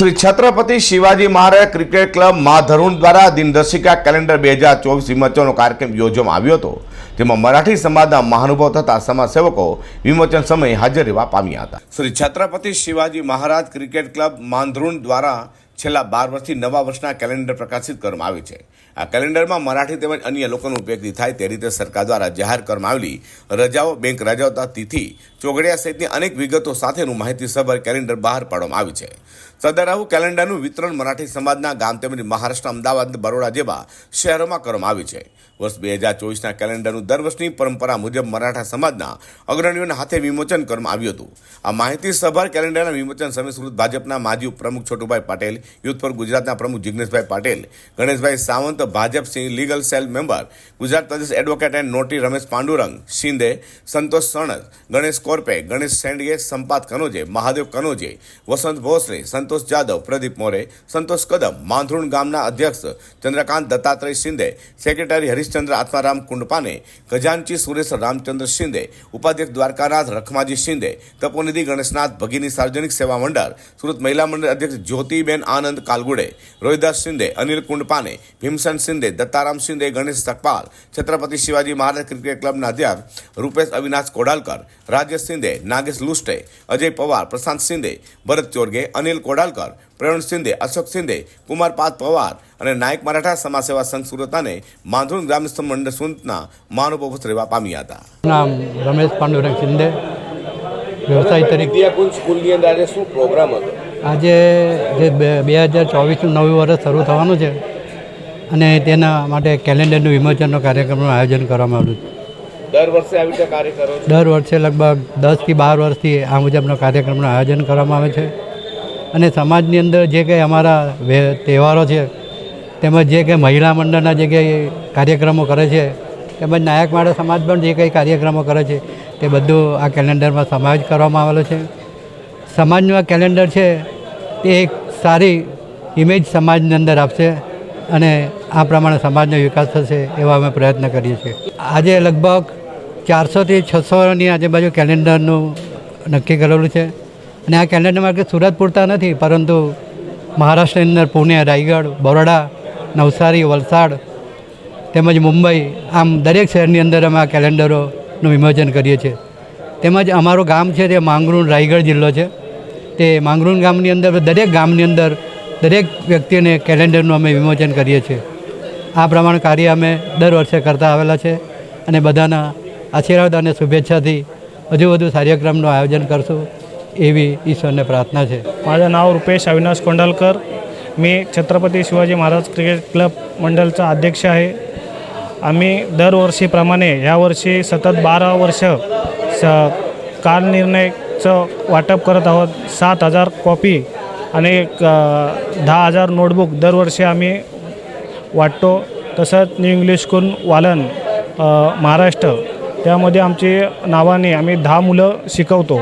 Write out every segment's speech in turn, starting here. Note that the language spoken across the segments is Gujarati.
Shri Chhatrapati Shivaji Maharaj cricket club Mandharun દ્વારા દિનદર્શિકા કેલેન્ડર બે હજાર ચોવીસ વિમોચનનો કાર્યક્રમ યોજવામાં આવ્યો હતો. જેમાં મરાઠી સમાજના મહાનુભાવ તથા સમાજસેવકો વિમોચન સમયે હાજર રહેવા પામ્યા હતા. શ્રી છત્રપતિ શિવાજી મહારાજ ક્રિકેટ ક્લબ માંધરુણ દ્વારા છેલ્લા બાર વર્ષથી નવા વર્ષના કેલેન્ડર પ્રકાશિત કરવામાં આવે છે. આ કેલેન્ડરમાં મરાઠી તેમજ અન્ય લોકોનો ઉપયોગથી થાય તે રીતે સરકાર દ્વારા જાહેર કરવામાં આવેલી રજાઓ, બેંક રજાઓતા તિથિ ચોગડિયા સહિતની અનેક વિગતો સાથેનું માહિતીસભર કેલેન્ડર બહાર પાડવામાં આવ્યું છે. સદર કેલેન્ડરનું વિતરણ મરાઠી સમાજના ગામ તેમજ મહારાષ્ટ્ર અમદાવાદ, બરોડા જેવા શહેરોમાં કરવામાં આવ્યું છે. વર્ષ બે હજાર ચોવીસના કેલેન્ડરનું દર વર્ષની પરંપરા મુજબ મરાઠા સમાજના અગ્રણીઓના હાથે વિમોચન કરવામાં આવ્યું હતું. આ માહિતી સભર કેલેન્ડરના વિમોચન સમય ભાજપના માજી પ્રમુખ છોટુભાઈ પટેલ, યુથ પર ગુજરાતના પ્રમુખ Jigneshbhai Patel, Ganeshbhai Sawant, Bhajap Singh legal cell member, Gujarat Pradesh advocate and notary Ramesh Pandurang, Shinde, Santosh Sanas Ganesh Korpe, Ganesh Sendge Sampat Kanoje, Mahadev Kanoje, Vasant Bhosale, Santosh Jadhav, Pradeep More, Santosh Kadam Mandharun ગામના અધ્યક્ષ ચંદ્રકાંત દત્તાત્રેય શિંદે, સેક્રેટરી હરીશચંદ્ર આત્મારામ કુંડપાને, ખજાનચી સુરેશ રામચંદ્ર શિંદે, ઉપાધ્યક્ષ દ્વારકાનાથ રખમાજી શિંદે, તપોનિધિ ગણેશનાથ ભગીની સાર્વજનિક સેવા મંડળ, સુરત મહિલા મંડળ અધ્યક્ષ જ્યોતિબેન આનંદ કાલગુડે, રોહિદાસ શિંદે, અનિલ કુંડપાને, ભીમસન શિંદે, દત્તારામ શિંદે, ગણેશ સકપાલ, છત્રપતિ શિવાજી મહારાજ ક્રિકેટ ક્લબના અધ્યક્ષ રૂપેશ અવિનાશ કોડાલકર રાજેશ શિંદે નાગેશ લુસ્ટે અજય પવાર, પ્રશાંત શિંદે, ભરત ચોરગે અનિલ કોડાલકર પ્રવીણ શિંદે અશોક શિંદે કુમાર પાત પવાર અને નાયક મરાઠા સમાજ સેવા સંઘ સુરતાને માંધુણ ગ્રામ્યસ્થ મંડળ સુરતના મહાનુભાવો રહેવા પામ્યા હતા. નામ રમેશ પાંડુરંગ શિંદે વ્યવસાય તરીકે સ્કૂલની અંદર આજે શું પ્રોગ્રામ હતો? આજે જે બે બે હજાર ચોવીસનું નવું વર્ષ શરૂ થવાનું છે અને તેના માટે કેલેન્ડરનું વિમોચનનો કાર્યક્રમનું આયોજન કરવામાં આવ્યું છે. દર વર્ષે આવી રીતે કાર્ય કરો દર વર્ષે લગભગ દસથી બાર વર્ષથી આ મુજબનો કાર્યક્રમનું આયોજન કરવામાં આવે છે. અને સમાજની અંદર જે કંઈ અમારા તહેવારો છે, તેમજ જે કંઈ મહિલા મંડળના જે કંઈ કાર્યક્રમો કરે છે, તેમજ નાયક માળા સમાજ પણ જે કંઈ કાર્યક્રમો કરે છે, તે બધું આ કેલેન્ડરમાં સમાવેશ કરવામાં આવેલો છે. સમાજનું આ કેલેન્ડર છે, તે એક સારી ઇમેજ સમાજની અંદર આપશે અને આ પ્રમાણે સમાજનો વિકાસ થશે એવા અમે પ્રયત્ન કરીએ છીએ. આજે લગભગ ચારસોથી છસોની આજુબાજુ કેલેન્ડરનું નક્કી કરેલું છે. અને આ કેન્ડિડેટ માર્કેટ સુરત પૂરતા નથી, પરંતુ મહારાષ્ટ્રની અંદર પુણે, રાયગઢ, બરોડા, નવસારી, વલસાડ તેમજ મુંબઈ, આમ દરેક શહેરની અંદર અમે આ કેલેન્ડરોનું વિમોચન કરીએ છીએ. તેમજ અમારું ગામ છે તે માંગરોળ, રાયગઢ જિલ્લો છે. તે માંગરોળ ગામની અંદર, દરેક ગામની અંદર દરેક વ્યક્તિને કેલેન્ડરનું અમે વિમોચન કરીએ છીએ. આ પ્રમાણે કાર્ય અમે દર વર્ષે કરતા આવેલા છે અને બધાના આશીર્વાદ અને શુભેચ્છાથી વધુ વધુ કાર્યક્રમનું આયોજન કરશું. એવી ઈશ્વરને प्रार्थना છે माझं नाव रुपेश अविनाश कोंडालकर मी छत्रपती शिवाजी महाराज क्रिकेट क्लब मंडलचा अध्यक्ष आहे आम्ही दरवर्षीप्रमाणे यावर्षी सतत बारा वर्ष स कालनिर्णयचं वाटप करत आहोत सात हजार कॉपी आणि एक, अ, दहा हजार नोटबुक दरवर्षी आम्ही वाटतो तसंच न्यू इंग्लिश स्कूल वालन अ, महाराष्ट्र त्यामध्ये आमची नावाने आम्ही दहा मुलं शिकवतो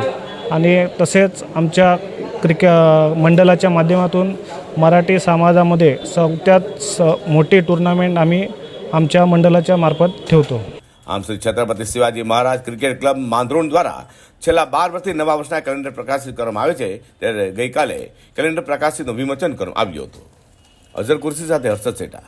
आणि तसेच आमच्या क्रिके मंडळाच्या माध्यमातून मराठी समाजामध्ये सगळ्यात स मोठी टुर्नामेंट आम्ही आमच्या मंडळाच्या मार्फत ठेवतो આમ શ્રી છત્રપતિ શિવાજી મહારાજ ક્રિકેટ ક્લબ માંધરોણ દ્વારા છેલ્લા બાર વર્ષથી નવા વર્ષના કેલેન્ડર પ્રકાશિત કરવામાં આવે છે ત્યારે ગઈકાલે કેલેન્ડર પ્રકાશિતનું વિમોચન કરવામાં આવ્યું હતું અઝર કુર્સી સાથે હર્ષદ સેટા